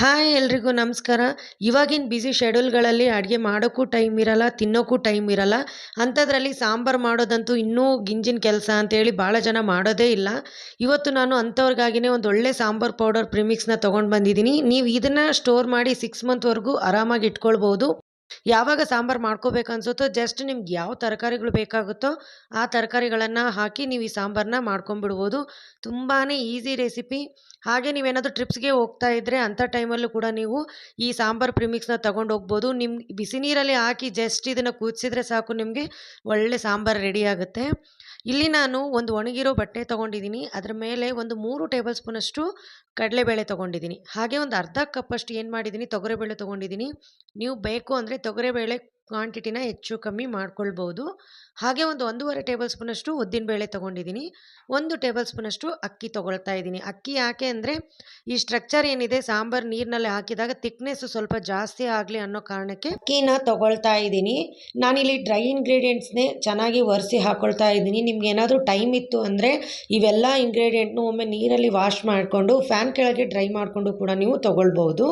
Hi ಎಲ್ರಿಗೂ ನಮಸ್ಕಾರ. ಇವಾಗಿನ ಬ್ಯುಸಿ ಶೆಡ್ಯೂಲ್ಗಳಲ್ಲಿ ಅಡುಗೆ ಮಾಡೋಕ್ಕೂ ಟೈಮ್ ಇರಲ್ಲ, ತಿನ್ನೋಕ್ಕೂ ಟೈಮ್ ಇರಲ್ಲ. ಅಂಥದ್ರಲ್ಲಿ ಸಾಂಬಾರು ಮಾಡೋದಂತೂ ಇನ್ನೂ ಗಿಂಜಿನ ಕೆಲಸ ಅಂತೇಳಿ ಭಾಳ ಜನ ಮಾಡೋದೇ ಇಲ್ಲ. ಇವತ್ತು ನಾನು ಅಂಥವ್ರಿಗಾಗಿನೇ ಒಂದು ಒಳ್ಳೆ ಸಾಂಬಾರು ಪೌಡರ್ ಪ್ರಿಮಿಕ್ಸ್ನ ತೊಗೊಂಡು ಬಂದಿದ್ದೀನಿ. ನೀವು ಇದನ್ನು ಸ್ಟೋರ್ ಮಾಡಿ ಸಿಕ್ಸ್ ಮಂತ್ವರೆಗೂ ಆರಾಮಾಗಿ ಇಟ್ಕೊಳ್ಬೋದು. ಯಾವಾಗ ಸಾಂಬಾರು ಮಾಡ್ಕೋಬೇಕು ಅನ್ಸುತ್ತೋ ಜಸ್ಟ್ ನಿಮ್ಗೆ ಯಾವ ತರಕಾರಿಗಳು ಬೇಕಾಗುತ್ತೋ ಆ ತರಕಾರಿಗಳನ್ನು ಹಾಕಿ ನೀವು ಈ ಸಾಂಬಾರನ್ನ ಮಾಡ್ಕೊಂಡ್ಬಿಡ್ಬೋದು. ತುಂಬಾ ಈಸಿ ರೆಸಿಪಿ ಹಾಗೆ ನೀವೇನಾದರೂ ಟ್ರಿಪ್ಸ್ಗೆ ಹೋಗ್ತಾ ಇದ್ದರೆ ಅಂಥ ಟೈಮಲ್ಲೂ ಕೂಡ ನೀವು ಈ ಸಾಂಬಾರು ಪ್ರಿಮಿಕ್ಸ್ನ ತಗೊಂಡು ಹೋಗ್ಬೋದು. ನಿಮ್ಮ ಬಿಸಿ ನೀರಲ್ಲಿ ಹಾಕಿ ಜಸ್ಟ್ ಇದನ್ನು ಕೂದಿಸಿದ್ರೆ ಸಾಕು, ನಿಮಗೆ ಒಳ್ಳೆ ಸಾಂಬಾರು ರೆಡಿ ಆಗುತ್ತೆ. ಇಲ್ಲಿ ನಾನು ಒಂದು ಒಣಗಿರೋ ಬಟ್ಟೆ ತೊಗೊಂಡಿದ್ದೀನಿ. ಅದರ ಮೇಲೆ ಒಂದು ಮೂರು ಟೇಬಲ್ ಸ್ಪೂನಷ್ಟು ಕಡಲೆಬೇಳೆ ತೊಗೊಂಡಿದ್ದೀನಿ. ಹಾಗೆ ಒಂದು ಅರ್ಧ ಕಪ್ಪಷ್ಟು ಏನು ಮಾಡಿದ್ದೀನಿ? ತೊಗರಿಬೇಳೆ ತೊಗೊಂಡಿದ್ದೀನಿ. ನೀವು ಬೇಕು ಅಂದರೆ ತೊಗರಿಬೇಳೆ ಕ್ವಾಂಟಿಟಿನ ಹೆಚ್ಚು ಕಮ್ಮಿ ಮಾಡ್ಕೊಳ್ಬೋದು. ಹಾಗೆ ಒಂದು ಒಂದೂವರೆ ಟೇಬಲ್ ಸ್ಪೂನಷ್ಟು ಉದ್ದಿನಬೇಳೆ ತೊಗೊಂಡಿದ್ದೀನಿ ಒಂದು ಟೇಬಲ್ ಸ್ಪೂನಷ್ಟು ಅಕ್ಕಿ ತೊಗೊಳ್ತಾ ಇದ್ದೀನಿ. ಅಕ್ಕಿ ಯಾಕೆ ಅಂದರೆ ಈ ಸ್ಟ್ರಕ್ಚರ್ ಏನಿದೆ, ಸಾಂಬಾರು ನೀರಿನಲ್ಲಿ ಹಾಕಿದಾಗ ತಿಕ್ನೆಸ್ಸು ಸ್ವಲ್ಪ ಜಾಸ್ತಿ ಆಗಲಿ ಅನ್ನೋ ಕಾರಣಕ್ಕೆ ಅಕ್ಕಿನ ತೊಗೊಳ್ತಾ ಇದ್ದೀನಿ. ನಾನಿಲ್ಲಿ ಡ್ರೈ ಇಂಗ್ರೀಡಿಯೆಂಟ್ಸ್ನೇ ಚೆನ್ನಾಗಿ ಒರೆಸಿ ಹಾಕ್ಕೊಳ್ತಾ ಇದ್ದೀನಿ. ನಿಮ್ಗೆ ಏನಾದರೂ ಟೈಮ್ ಇತ್ತು ಅಂದರೆ ಇವೆಲ್ಲ ಇಂಗ್ರೀಡಿಯೆಂಟ್ನು ಒಮ್ಮೆ ನೀರಲ್ಲಿ ವಾಶ್ ಮಾಡಿಕೊಂಡು ಫ್ಯಾನ್ ಕೆಳಗೆ ಡ್ರೈ ಮಾಡಿಕೊಂಡು ಕೂಡ ನೀವು ತೊಗೊಳ್ಬೋದು.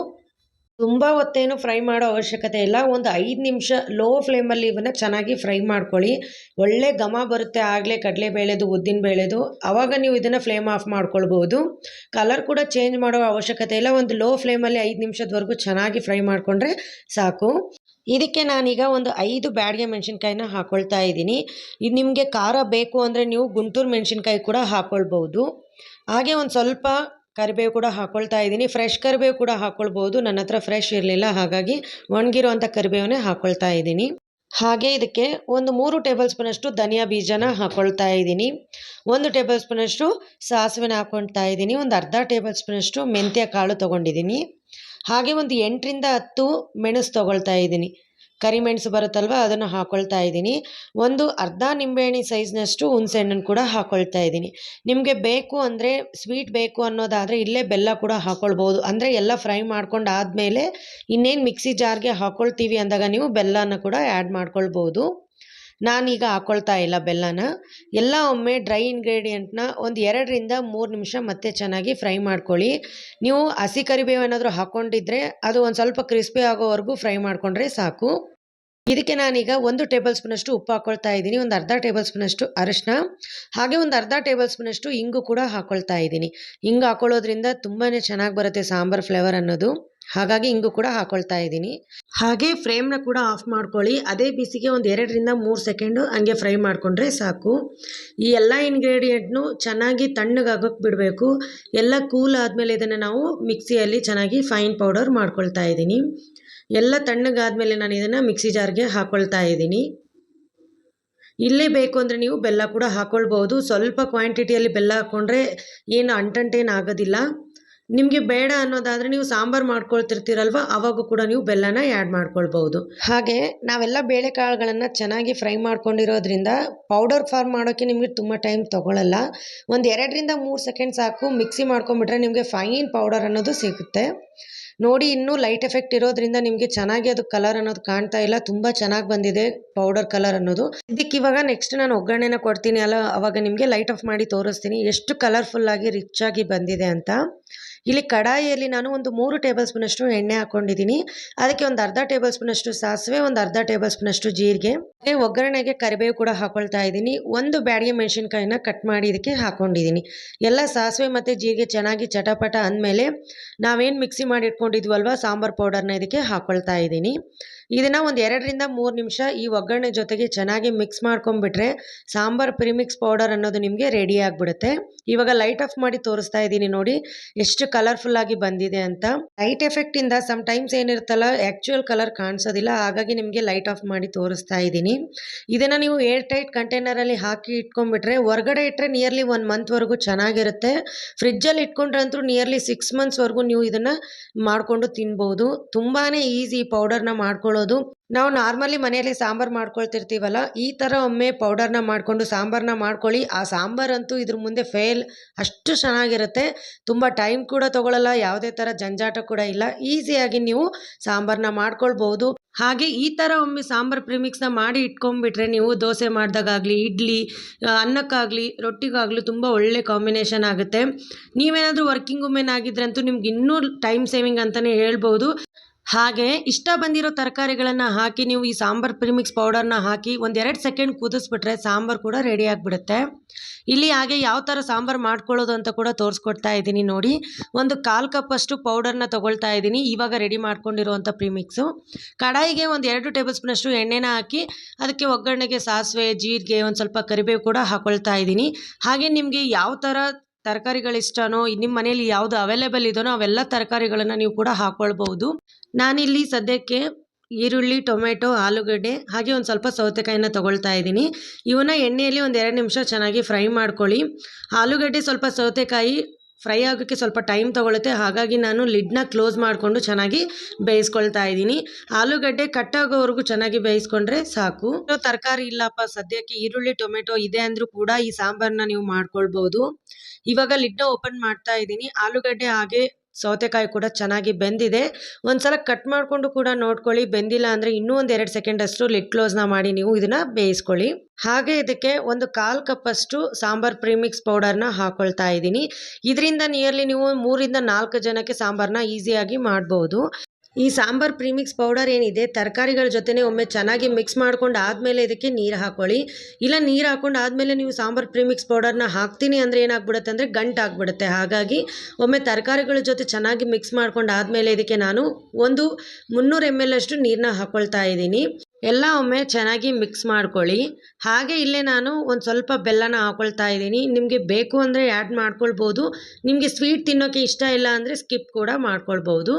ತುಂಬ ಹೊತ್ತೇನು ಫ್ರೈ ಮಾಡೋ ಅವಶ್ಯಕತೆ ಇಲ್ಲ. ಒಂದು ಐದು ನಿಮಿಷ ಲೋ ಫ್ಲೇಮಲ್ಲಿ ಇವನ್ನ ಚೆನ್ನಾಗಿ ಫ್ರೈ ಮಾಡ್ಕೊಳ್ಳಿ. ಒಳ್ಳೆ ಘಮ ಬರುತ್ತೆ ಆಗಲೇ ಕಡಲೆಬೇಳೆದು ಉದ್ದಿನ ಬೇಳೆದು. ಆವಾಗ ನೀವು ಇದನ್ನು ಫ್ಲೇಮ್ ಆಫ್ ಮಾಡ್ಕೊಳ್ಬೋದು ಕಲರ್ ಕೂಡ ಚೇಂಜ್ ಮಾಡೋ ಅವಶ್ಯಕತೆ ಇಲ್ಲ. ಒಂದು ಲೋ ಫ್ಲೇಮಲ್ಲಿ ಐದು ನಿಮಿಷದವರೆಗೂ ಚೆನ್ನಾಗಿ ಫ್ರೈ ಮಾಡಿಕೊಂಡ್ರೆ ಸಾಕು. ಇದಕ್ಕೆ ನಾನೀಗ ಒಂದು ಐದು ಬ್ಯಾಡಿಗೆ ಮೆಣಸಿನ್ಕಾಯಿನ ಹಾಕ್ಕೊಳ್ತಾ ಇದ್ದೀನಿ. ಇದು ನಿಮಗೆ ಖಾರ ಬೇಕು ಅಂದರೆ ನೀವು ಗುಂಟೂರು ಮೆಣಸಿನ್ಕಾಯಿ ಕೂಡ ಹಾಕ್ಕೊಳ್ಬೋದು ಹಾಗೆ ಒಂದು ಸ್ವಲ್ಪ ಕರಿಬೇವು ಕೂಡ ಹಾಕ್ಕೊಳ್ತಾ ಇದ್ದೀನಿ. ಫ್ರೆಶ್ ಕರಿಬೇವು ಕೂಡ ಹಾಕ್ಕೊಳ್ಬೋದು ನನ್ನ ಹತ್ರ ಫ್ರೆಶ್ ಇರಲಿಲ್ಲ. ಹಾಗಾಗಿ ಒಣಗಿರೋ ಅಂಥ ಕರಿಬೇವನ್ನೇ ಹಾಕ್ಕೊಳ್ತಾ ಇದ್ದೀನಿ. ಹಾಗೆ ಇದಕ್ಕೆ ಒಂದು ಮೂರು ಟೇಬಲ್ ಸ್ಪೂನಷ್ಟು ಧನಿಯಾ ಬೀಜನ ಹಾಕ್ಕೊಳ್ತಾ ಇದ್ದೀನಿ. ಒಂದು ಟೇಬಲ್ ಸ್ಪೂನಷ್ಟು ಸಾಸಿವೆನ ಹಾಕ್ಕೊಳ್ತಾ ಇದ್ದೀನಿ. ಒಂದು ಅರ್ಧ ಟೇಬಲ್ ಸ್ಪೂನಷ್ಟು ಮೆಂತ್ಯ ಕಾಳು ತೊಗೊಂಡಿದ್ದೀನಿ. ಹಾಗೆ ಒಂದು ಎಂಟರಿಂದ ಹತ್ತು ಮೆಣಸು ತೊಗೊಳ್ತಾ ಇದ್ದೀನಿ. ಕರಿಮೆಣಸು ಬರುತ್ತಲ್ವ, ಅದನ್ನು ಹಾಕ್ಕೊಳ್ತಾ ಇದ್ದೀನಿ. ಒಂದು ಅರ್ಧ ನಿಂಬೆಹಣ್ಣಿ ಸೈಜ್ನಷ್ಟು ಹುಣಸೆಹಣ್ಣನ್ನು ಕೂಡ ಹಾಕ್ಕೊಳ್ತಾ ಇದ್ದೀನಿ. ನಿಮಗೆ ಬೇಕು ಅಂದರೆ ಸ್ವೀಟ್ ಬೇಕು ಅನ್ನೋದಾದರೆ ಇಲ್ಲೇ ಬೆಲ್ಲ ಕೂಡ ಹಾಕ್ಕೊಳ್ಬೋದು ಅಂದರೆ ಎಲ್ಲ ಫ್ರೈ ಮಾಡ್ಕೊಂಡು ಆದಮೇಲೆ ಇನ್ನೇನು ಮಿಕ್ಸಿ ಜಾರ್ಗೆ ಹಾಕ್ಕೊಳ್ತೀವಿ ಅಂದಾಗ ನೀವು ಬೆಲ್ಲನ ಕೂಡ ಆ್ಯಡ್ ಮಾಡ್ಕೊಳ್ಬೋದು. ನಾನೀಗ ಹಾಕ್ಕೊಳ್ತಾ ಇಲ್ಲ ಬೆಲ್ಲನ. ಎಲ್ಲ ಒಮ್ಮೆ ಡ್ರೈ ಇಂಗ್ರೀಡಿಯೆಂಟ್ನ ಒಂದು ಎರಡರಿಂದ ಮೂರು ನಿಮಿಷ ಮತ್ತೆ ಚೆನ್ನಾಗಿ ಫ್ರೈ ಮಾಡ್ಕೊಳ್ಳಿ. ನೀವು ಹಸಿ ಕರಿಬೇವು ಏನಾದರೂ ಹಾಕ್ಕೊಂಡಿದ್ರೆ ಅದು ಒಂದು ಸ್ವಲ್ಪ ಕ್ರಿಸ್ಪಿ ಆಗೋವರೆಗೂ ಫ್ರೈ ಮಾಡಿಕೊಂಡ್ರೆ ಸಾಕು. ಇದಕ್ಕೆ ನಾನೀಗ ಒಂದು ಟೇಬಲ್ ಸ್ಪೂನಷ್ಟು ಉಪ್ಪು ಹಾಕ್ಕೊಳ್ತಾ ಇದ್ದೀನಿ. ಒಂದು ಅರ್ಧ ಟೇಬಲ್ ಸ್ಪೂನಷ್ಟು ಅರಶಿನ. ಹಾಗೆ ಒಂದು ಅರ್ಧ ಟೇಬಲ್ ಸ್ಪೂನಷ್ಟು ಇಂಗು ಕೂಡ ಹಾಕ್ಕೊಳ್ತಾ ಇದ್ದೀನಿ. ಹಿಂಗೆ ಹಾಕ್ಕೊಳ್ಳೋದ್ರಿಂದ ತುಂಬಾ ಚೆನ್ನಾಗಿ ಬರುತ್ತೆ ಸಾಂಬಾರ್ ಫ್ಲೇವರ್ ಅನ್ನೋದು. ಹಾಗಾಗಿ ಹಿಂಗೂ ಕೂಡ ಹಾಕೊಳ್ತಾ ಇದ್ದೀನಿ. ಹಾಗೆ ಫ್ರೇಮ್ನ ಕೂಡ ಆಫ್ ಮಾಡ್ಕೊಳ್ಳಿ. ಅದೇ ಬಿಸಿಗೆ ಒಂದು ಎರಡರಿಂದ ಮೂರು ಸೆಕೆಂಡು ಹಂಗೆ ಫ್ರೈ ಮಾಡಿಕೊಂಡ್ರೆ ಸಾಕು. ಈ ಎಲ್ಲ ಇಂಗ್ರೀಡಿಯೆಂಟ್ನು ಚೆನ್ನಾಗಿ ತಣ್ಣಗಾಗೋಕ್ಕೆ ಬಿಡಬೇಕು. ಎಲ್ಲ ಕೂಲ್ ಆದಮೇಲೆ ಇದನ್ನು ನಾವು ಮಿಕ್ಸಿಯಲ್ಲಿ ಚೆನ್ನಾಗಿ ಫೈನ್ ಪೌಡರ್ ಮಾಡ್ಕೊಳ್ತಾ ಇದ್ದೀನಿ. ಎಲ್ಲ ತಣ್ಣಗಾದಮೇಲೆ ನಾನು ಇದನ್ನು ಮಿಕ್ಸಿ ಜಾರ್ಗೆ ಹಾಕ್ಕೊಳ್ತಾ ಇದ್ದೀನಿ. ಇಲ್ಲೇ ಬೇಕು ಅಂದರೆ ನೀವು ಬೆಲ್ಲ ಕೂಡ ಹಾಕ್ಕೊಳ್ಬೋದು ಸ್ವಲ್ಪ ಕ್ವಾಂಟಿಟಿಯಲ್ಲಿ ಬೆಲ್ಲ ಹಾಕ್ಕೊಂಡ್ರೆ ಏನು ಅಂಟಂಟೇನು ಆಗೋದಿಲ್ಲ. ನಿಮಗೆ ಬೇಡ ಅನ್ನೋದಾದರೆ ನೀವು ಸಾಂಬಾರು ಮಾಡ್ಕೊಳ್ತಿರ್ತೀರಲ್ವ? ಅವಾಗೂ ಕೂಡ ನೀವು ಬೆಲ್ಲನ ಆ್ಯಡ್ ಮಾಡ್ಕೊಳ್ಬೋದು ಹಾಗೆ ನಾವೆಲ್ಲ ಬೇಳೆಕಾಳುಗಳನ್ನು ಚೆನ್ನಾಗಿ ಫ್ರೈ ಮಾಡ್ಕೊಂಡಿರೋದ್ರಿಂದ ಪೌಡರ್ ಫಾರ್ಮ್ ಮಾಡೋಕ್ಕೆ ನಿಮಗೆ ತುಂಬ ಟೈಮ್ ತೊಗೊಳ್ಳಲ್ಲ ಒಂದು ಎರಡರಿಂದ ಮೂರು ಸೆಕೆಂಡ್ ಸಾಕು ಮಿಕ್ಸಿ ಮಾಡ್ಕೊಂಬಿಟ್ರೆ ನಿಮಗೆ ಫೈನ್ ಪೌಡರ್ ಅನ್ನೋದು ಸಿಗುತ್ತೆ. ನೋಡಿ, ಇನ್ನೂ ಲೈಟ್ ಎಫೆಕ್ಟ್ ಇರೋದ್ರಿಂದ ನಿಮಗೆ ಚೆನ್ನಾಗಿ ಅದು ಕಲರ್ ಅನ್ನೋದು ಕಾಣ್ತಾ ಇಲ್ಲ. ತುಂಬ ಚೆನ್ನಾಗಿ ಬಂದಿದೆ ಪೌಡರ್ ಕಲರ್ ಅನ್ನೋದು. ಇದಕ್ಕೆ ಇವಾಗ ನೆಕ್ಸ್ಟ್ ನಾನು ಒಗ್ಗರಣೆನ ಕೊಡ್ತೀನಿ ಅಲ್ಲ, ಅವಾಗ ನಿಮಗೆ ಲೈಟ್ ಆಫ್ ಮಾಡಿ ತೋರಿಸ್ತೀನಿ. ಎಷ್ಟು ಕಲರ್ಫುಲ್ ಆಗಿ ರಿಚ್ ಆಗಿ ಬಂದಿದೆ ಅಂತ. ಇಲ್ಲಿ ಕಡಾಯಿಯಲ್ಲಿ ನಾನು ಒಂದು ಮೂರು ಟೇಬಲ್ ಸ್ಪೂನಷ್ಟು ಎಣ್ಣೆ ಹಾಕ್ಕೊಂಡಿದ್ದೀನಿ ಅದಕ್ಕೆ ಒಂದು ಅರ್ಧ ಟೇಬಲ್ ಸ್ಪೂನಷ್ಟು ಸಾಸಿವೆ, ಒಂದು ಅರ್ಧ ಟೇಬಲ್ ಸ್ಪೂನಷ್ಟು ಜೀರಿಗೆ ಒಗ್ಗರಣೆಗೆ ಕರಿಬೇವು ಕೂಡ ಹಾಕೊಳ್ತಾ ಇದ್ದೀನಿ. ಒಂದು ಬ್ಯಾಡಿಗೆ ಮೆಣಸಿನ್ಕಾಯಿನ ಕಟ್ ಮಾಡಿ ಇದಕ್ಕೆ ಹಾಕ್ಕೊಂಡಿದ್ದೀನಿ ಎಲ್ಲ ಸಾಸಿವೆ ಮತ್ತು ಜೀರಿಗೆ ಚೆನ್ನಾಗಿ ಚಟಪಟ ಅಂದಮೇಲೆ ನಾವೇನು ಮಿಕ್ಸಿ ಮಾಡಿ ಸಾಂಬಾರ್ ಸಾಂಬಾರು ಪೌಡರ್ನ ಇದಕ್ಕೆ ಹಾಕ್ಕೊಳ್ತಾ ಇದ್ದೀನಿ. ಇದನ್ನು ಒಂದು ಎರಡರಿಂದ ಮೂರು ನಿಮಿಷ ಈ ಒಗ್ಗರಣೆ ಜೊತೆಗೆ ಚೆನ್ನಾಗಿ ಮಿಕ್ಸ್ ಮಾಡ್ಕೊಂಡ್ಬಿಟ್ರೆ ಸಾಂಬಾರು ಪ್ರಿಮಿಕ್ಸ್ ಪೌಡರ್ ಅನ್ನೋದು ನಿಮಗೆ ರೆಡಿ ಆಗಿಬಿಡುತ್ತೆ. ಇವಾಗ ಲೈಟ್ ಆಫ್ ಮಾಡಿ ತೋರಿಸ್ತಾ ಇದ್ದೀನಿ ನೋಡಿ, ಎಷ್ಟು ಕಲರ್ಫುಲ್ ಆಗಿ ಬಂದಿದೆ ಅಂತ. ಲೈಟ್ ಎಫೆಕ್ಟಿಂದ ಸಮ್ ಟೈಮ್ಸ್ ಏನಿರುತ್ತಲ್ಲ ಆ್ಯಕ್ಚುಯಲ್ ಕಲರ್ ಕಾಣಿಸೋದಿಲ್ಲ, ಹಾಗಾಗಿ ನಿಮಗೆ ಲೈಟ್ ಆಫ್ ಮಾಡಿ ತೋರಿಸ್ತಾ ಇದ್ದೀನಿ. ಇದನ್ನು ನೀವು ಏರ್ ಟೈಟ್ ಕಂಟೈನರಲ್ಲಿ ಹಾಕಿ ಇಟ್ಕೊಂಡ್ಬಿಟ್ರೆ ಹೊರಗಡೆ ಇಟ್ಟರೆ ನಿಯರ್ಲಿ ಒನ್ ಮಂತ್ವರೆಗೂ ಚೆನ್ನಾಗಿರುತ್ತೆ. ಫ್ರಿಜ್ಜಲ್ಲಿ ಇಟ್ಕೊಂಡ್ರಂತೂ ನಿಯರ್ಲಿ ಸಿಕ್ಸ್ ಮಂತ್ಸ್ವರೆಗೂ ನೀವು ಇದನ್ನು ಮಾಡಿಕೊಂಡು ತಿನ್ಬೋದು. ತುಂಬಾ ಈಸಿ ಪೌಡರ್ನ ಮಾಡ್ಕೊಳ್ಳೋದು. ನಾವು ನಾರ್ಮಲಿ ಮನೆಯಲ್ಲಿ ಸಾಂಬಾರು ಮಾಡ್ಕೊಳ್ತಿರ್ತೀವಲ್ಲ, ಈ ಥರ ಒಮ್ಮೆ ಪೌಡರ್ನ ಮಾಡಿಕೊಂಡು ಸಾಂಬಾರನ್ನ ಮಾಡ್ಕೊಳ್ಳಿ. ಆ ಸಾಂಬಾರಂತೂ ಇದ್ರ ಮುಂದೆ ಫೇಲ್ ಅಷ್ಟು ಚೆನ್ನಾಗಿರುತ್ತೆ. ತುಂಬ ಟೈಮ್ ಕೂಡ ತೊಗೊಳ್ಳಲ್ಲ ಯಾವುದೇ ಥರ ಜಂಜಾಟ ಕೂಡ ಇಲ್ಲ. ಈಸಿಯಾಗಿ ನೀವು ಸಾಂಬಾರನ್ನ ಮಾಡ್ಕೊಳ್ಬೋದು ಹಾಗೆ ಈ ಥರ ಒಮ್ಮೆ ಸಾಂಬಾರು ಪ್ರಿಮಿಕ್ಸ್ನ ಮಾಡಿ ಇಟ್ಕೊಂಡ್ಬಿಟ್ರೆ ನೀವು ದೋಸೆ ಮಾಡಿದಾಗಲಿ ಇಡ್ಲಿ ಅನ್ನಕ್ಕಾಗಲಿ, ರೊಟ್ಟಿಗಾಗಲಿ ತುಂಬ ಒಳ್ಳೆ ಕಾಂಬಿನೇಷನ್ ಆಗುತ್ತೆ. ನೀವೇನಾದರೂ ವರ್ಕಿಂಗ್ ವುಮೆನ್ ಆಗಿದ್ರಂತೂ ನಿಮ್ಗೆ ಇನ್ನೂ ಟೈಮ್ ಸೇವಿಂಗ್ ಅಂತಲೇ ಹೇಳ್ಬೋದು. ಹಾಗೆ ಇಷ್ಟ ಬಂದಿರೋ ತರಕಾರಿಗಳನ್ನು ಹಾಕಿ ನೀವು ಈ ಸಾಂಬಾರು ಪ್ರಿಮಿಕ್ಸ್ ಪೌಡರ್ನ ಹಾಕಿ ಒಂದೆರಡು ಸೆಕೆಂಡ್ ಕುದಿಸ್ಬಿಟ್ರೆ ಸಾಂಬಾರು ಕೂಡ ರೆಡಿ ಆಗಿಬಿಡುತ್ತೆ. ಇಲ್ಲಿ ಹಾಗೆ ಯಾವ ಥರ ಸಾಂಬಾರು ಮಾಡ್ಕೊಳ್ಳೋದು ಅಂತ ಕೂಡ ತೋರಿಸ್ಕೊಡ್ತಾ ಇದ್ದೀನಿ ನೋಡಿ. ಒಂದು ಕಾಲು ಕಪ್ಪಷ್ಟು ಪೌಡರ್ನ ತೊಗೊಳ್ತಾ ಇದ್ದೀನಿ. ಇವಾಗ ರೆಡಿ ಮಾಡ್ಕೊಂಡಿರುವಂಥ ಪ್ರಿಮಿಕ್ಸು. ಕಡಾಯಿಗೆ ಒಂದು ಎರಡು ಟೇಬಲ್ ಸ್ಪೂನಷ್ಟು ಎಣ್ಣೆನ ಹಾಕಿ ಅದಕ್ಕೆ ಒಗ್ಗರಣೆಗೆ ಸಾಸಿವೆ, ಜೀರಿಗೆ, ಒಂದು ಸ್ವಲ್ಪ ಕರಿಬೇವು ಕೂಡ ಹಾಕೊಳ್ತಾ ಇದ್ದೀನಿ. ಹಾಗೆ ನಿಮಗೆ ಯಾವ ಥರ ತರಕಾರಿಗಳಿಷ್ಟನೋ ನಿಮ್ಮ ಮನೇಲಿ ಯಾವುದು ಅವೈಲೇಬಲ್ ಇದೆಯೋ ಅವೆಲ್ಲ ತರಕಾರಿಗಳನ್ನು ನೀವು ಕೂಡ ಹಾಕ್ಕೊಳ್ಬೋದು ನಾನಿಲ್ಲಿ ಸದ್ಯಕ್ಕೆ ಈರುಳ್ಳಿ, ಟೊಮೆಟೊ, ಆಲೂಗಡ್ಡೆ, ಹಾಗೆ ಒಂದು ಸ್ವಲ್ಪ ಸೌತೆಕಾಯಿನ ತೊಗೊಳ್ತಾ ಇದ್ದೀನಿ. ಇವನ್ನ ಎಣ್ಣೆಯಲ್ಲಿ ಒಂದು ಎರಡು ನಿಮಿಷ ಚೆನ್ನಾಗಿ ಫ್ರೈ ಮಾಡ್ಕೊಳ್ಳಿ. ಆಲೂಗಡ್ಡೆ ಸ್ವಲ್ಪ ಸೌತೆಕಾಯಿ ಫ್ರೈ ಆಗೋಕ್ಕೆ ಸ್ವಲ್ಪ ಟೈಮ್ ತೊಗೊಳುತ್ತೆ. ಹಾಗಾಗಿ ನಾನು ಲಿಡ್ನ ಕ್ಲೋಸ್ ಮಾಡಿಕೊಂಡು ಚೆನ್ನಾಗಿ ಬೇಯಿಸ್ಕೊಳ್ತಾ ಇದ್ದೀನಿ. ಆಲೂಗಡ್ಡೆ ಕಟ್ಟಾಗೋವರೆಗೂ ಚೆನ್ನಾಗಿ ಬೇಯಿಸ್ಕೊಂಡ್ರೆ ಸಾಕು. ತರಕಾರಿ ಇಲ್ಲಪ್ಪ, ಸದ್ಯಕ್ಕೆ ಈರುಳ್ಳಿ, ಟೊಮೆಟೊ ಇದೆ ಅಂದರೂ ಕೂಡ ಈ ಸಾಂಬಾರನ್ನ ನೀವು ಮಾಡ್ಕೊಳ್ಬೋದು. ಇವಾಗ ಲಿಡ್ನ ಓಪನ್ ಮಾಡ್ತಾ ಇದ್ದೀನಿ. ಆಲೂಗಡ್ಡೆ ಹಾಗೆ ಸೌತೆಕಾಯಿ ಕೂಡ ಚೆನ್ನಾಗಿ ಬೆಂದಿದೆ. ಒಂದ್ಸಲ ಕಟ್ ಮಾಡಿಕೊಂಡು ಕೂಡ ನೋಡ್ಕೊಳ್ಳಿ. ಬೆಂದಿಲ್ಲ ಅಂದರೆ ಇನ್ನೂ ಒಂದು ಎರಡು ಸೆಕೆಂಡ್ ಅಷ್ಟು ಲಿಡ್ ಕ್ಲೋಸ್ನ ಮಾಡಿ ನೀವು ಇದನ್ನು ಬೇಯಿಸ್ಕೊಳ್ಳಿ. ಹಾಗೆ ಇದಕ್ಕೆ ಒಂದು ಕಾಲು ಕಪ್ಪಷ್ಟು ಸಾಂಬಾರ್ ಪ್ರೀಮಿಕ್ಸ್ ಪೌಡರ್ನ ಹಾಕೊಳ್ತಾ ಇದ್ದೀನಿ. ಇದರಿಂದ ನಿಯರ್ಲಿ ನೀವು ಮೂರಿಂದ ನಾಲ್ಕು ಜನಕ್ಕೆ ಸಾಂಬಾರನ್ನ ಈಸಿಯಾಗಿ ಮಾಡ್ಬೋದು. ಈ ಸಾಂಬಾರ್ ಪ್ರೀಮಿಕ್ಸ್ ಪೌಡರ್ ಏನಿದೆ? ತರಕಾರಿಗಳ ಜೊತೆನೇ ಒಮ್ಮೆ ಚೆನ್ನಾಗಿ ಮಿಕ್ಸ್ ಮಾಡ್ಕೊಂಡು ಆದಮೇಲೆ ಇದಕ್ಕೆ ನೀರು ಹಾಕೊಳ್ಳಿ. ಇಲ್ಲ, ನೀರು ಹಾಕೊಂಡು ಆದಮೇಲೆ ನೀವು ಸಾಂಬಾರ್ ಪ್ರೀಮಿಕ್ಸ್ ಪೌಡರ್ನ ಹಾಕ್ತೀನಿ ಅಂದರೆ ಏನಾಗ್ಬಿಡುತ್ತೆ ಅಂದರೆ ಗಂಟು ಆಗ್ಬಿಡುತ್ತೆ. ಹಾಗಾಗಿ ಒಮ್ಮೆ ತರಕಾರಿಗಳ ಜೊತೆ ಚೆನ್ನಾಗಿ ಮಿಕ್ಸ್ ಮಾಡ್ಕೊಂಡು ಆದಮೇಲೆ ಇದಕ್ಕೆ ನಾನು ಒಂದು ಮುನ್ನೂರು ಎಂ ಎಲ್ ಅಷ್ಟು ನೀರನ್ನ ಹಾಕ್ಕೊಳ್ತಾ ಇದ್ದೀನಿ. ಎಲ್ಲ ಒಮ್ಮೆ ಚೆನ್ನಾಗಿ ಮಿಕ್ಸ್ ಮಾಡ್ಕೊಳ್ಳಿ. ಹಾಗೆ ಇಲ್ಲೇ ನಾನು ಒಂದು ಸ್ವಲ್ಪ ಬೆಲ್ಲನ ಹಾಕೊಳ್ತಾ ಇದ್ದೀನಿ. ನಿಮಗೆ ಬೇಕು ಅಂದರೆ ಆ್ಯಡ್ ಮಾಡ್ಕೊಳ್ಬೋದು. ನಿಮಗೆ ಸ್ವೀಟ್ ತಿನ್ನೋಕ್ಕೆ ಇಷ್ಟ ಇಲ್ಲ ಅಂದರೆ ಸ್ಕಿಪ್ ಕೂಡ ಮಾಡ್ಕೊಳ್ಬೋದು.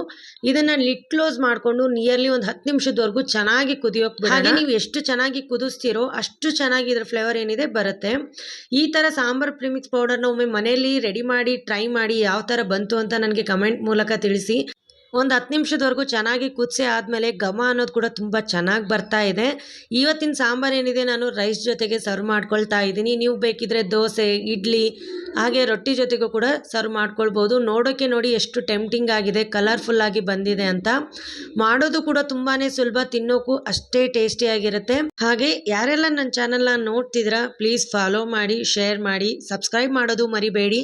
ಇದನ್ನು ಲಿಟ್ ಕ್ಲೋಸ್ ಮಾಡಿಕೊಂಡು ನಿಯರ್ಲಿ ಒಂದು ಹತ್ತು ನಿಮಿಷದವರೆಗೂ ಚೆನ್ನಾಗಿ ಕುದಿಯೋಕೆ ಹಾಗೆ ನೀವು ಎಷ್ಟು ಚೆನ್ನಾಗಿ ಕುದಿಸ್ತೀರೋ ಅಷ್ಟು ಚೆನ್ನಾಗಿ ಇದರ ಫ್ಲೇವರ್ ಏನಿದೆ ಬರುತ್ತೆ. ಈ ಥರ ಸಾಂಬಾರ್ ಪ್ರಿಮಿಕ್ಸ್ ಪೌಡರ್ನ ಒಮ್ಮೆ ಮನೆಯಲ್ಲಿ ರೆಡಿ ಮಾಡಿ ಟ್ರೈ ಮಾಡಿ ಯಾವ ಥರ ಬಂತು ಅಂತ ನನಗೆ ಕಮೆಂಟ್ ಮೂಲಕ ತಿಳಿಸಿ. ಒಂದು ಹತ್ತು ನಿಮಿಷದವರೆಗೂ ಚೆನ್ನಾಗಿ ಕುದಿಸಿ ಆದಮೇಲೆ ಘಮ ಅನ್ನೋದು ಕೂಡ ತುಂಬ ಚೆನ್ನಾಗಿ ಬರ್ತಾ ಇದೆ. ಇವತ್ತಿನ ಸಾಂಬಾರು ಏನಿದೆ ನಾನು ರೈಸ್ ಜೊತೆಗೆ ಸರ್ವ್ ಮಾಡ್ಕೊಳ್ತಾ ಇದ್ದೀನಿ. ನೀವು ಬೇಕಿದ್ರೆ ದೋಸೆ, ಇಡ್ಲಿ, ಹಾಗೆ ರೊಟ್ಟಿ ಜೊತೆಗೂ ಕೂಡ ಸರ್ವ್ ಮಾಡ್ಕೊಳ್ಬೋದು. ನೋಡೋಕ್ಕೆ ನೋಡಿ ಎಷ್ಟು ಟೆಂಪ್ಟಿಂಗ್ ಆಗಿದೆ ಕಲರ್ಫುಲ್ಲಾಗಿ ಬಂದಿದೆ ಅಂತ. ಮಾಡೋದು ಕೂಡ ತುಂಬಾ ಸುಲಭ ತಿನ್ನೋಕ್ಕೂ ಅಷ್ಟೇ ಟೇಸ್ಟಿಯಾಗಿರುತ್ತೆ ಹಾಗೆ ಯಾರೆಲ್ಲ ನನ್ನ ಚಾನಲ್ನ ನೋಡ್ತಿದ್ದೀರಾ ಪ್ಲೀಸ್ ಫಾಲೋ ಮಾಡಿ, ಶೇರ್ ಮಾಡಿ, ಸಬ್ಸ್ಕ್ರೈಬ್ ಮಾಡೋದು ಮರಿಬೇಡಿ.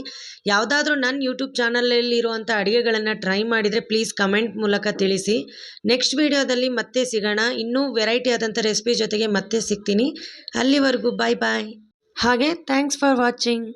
ಯಾವುದಾದ್ರೂ ನನ್ನ ಯೂಟ್ಯೂಬ್ ಚಾನಲಲ್ಲಿ ಇರುವಂಥ ಅಡುಗೆಗಳನ್ನು ಟ್ರೈ ಮಾಡಿದರೆ ಪ್ಲೀಸ್ ಕಮೆಂಟ್ ಮೂಲಕ ತಿಳಿಸಿ. ನೆಕ್ಸ್ಟ್ ವಿಡಿಯೋದಲ್ಲಿ ಮತ್ತೆ ಸಿಗೋಣ. ಇನ್ನೂ ವೆರೈಟಿ ಆದಂಥ ರೆಸಿಪಿ ಜೊತೆಗೆ ಮತ್ತೆ ಸಿಗ್ತೀನಿ. ಅಲ್ಲಿವರೆಗೂ ಬಾಯ್ ಬಾಯ್ ಹಾಗೆ ಥ್ಯಾಂಕ್ಸ್ ಫಾರ್ ವಾಚಿಂಗ್